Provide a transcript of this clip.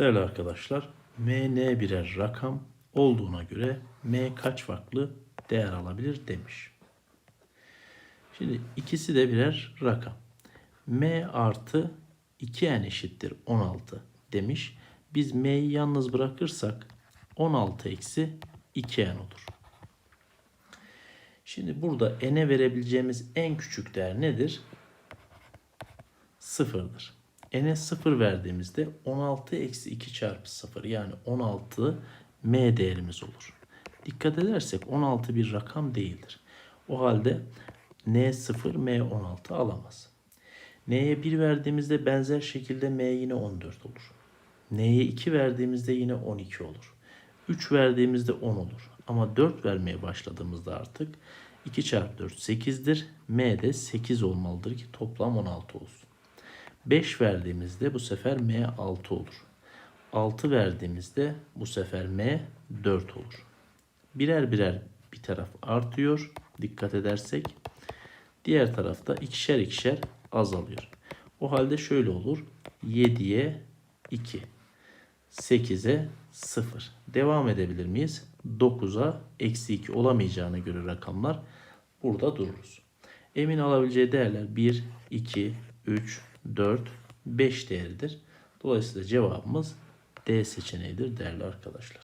Değerli arkadaşlar, m n birer rakam olduğuna göre m kaç farklı değer alabilir demiş. Şimdi ikisi de birer rakam. m artı 2n eşittir 16 demiş. Biz m'yi yalnız bırakırsak 16 eksi 2n olur. Şimdi burada n'e verebileceğimiz en küçük değer nedir? Sıfırdır. N'e 0 verdiğimizde 16 eksi 2 çarpı 0 yani 16 m değerimiz olur. Dikkat edersek 16 bir rakam değildir. O halde n 0 m 16 alamaz. n'ye 1 verdiğimizde benzer şekilde m yine 14 olur. n'ye 2 verdiğimizde yine 12 olur. 3 verdiğimizde 10 olur. Ama 4 vermeye başladığımızda artık 2 çarpı 4 8'dir. m de 8 olmalıdır ki toplam 16 olsun. 5 verdiğimizde bu sefer m 6 olur. 6 verdiğimizde bu sefer m 4 olur. Birer birer bir taraf artıyor. Dikkat edersek. Diğer tarafta ikişer ikişer azalıyor. O halde şöyle olur. 7'ye 2. 8'e 0. Devam edebilir miyiz? 9'a eksi 2 olamayacağına göre rakamlar burada dururuz. Emin alabileceği değerler 1, 2, 3, 4, 5 değeridir. Dolayısıyla cevabımız D seçeneğidir değerli arkadaşlar.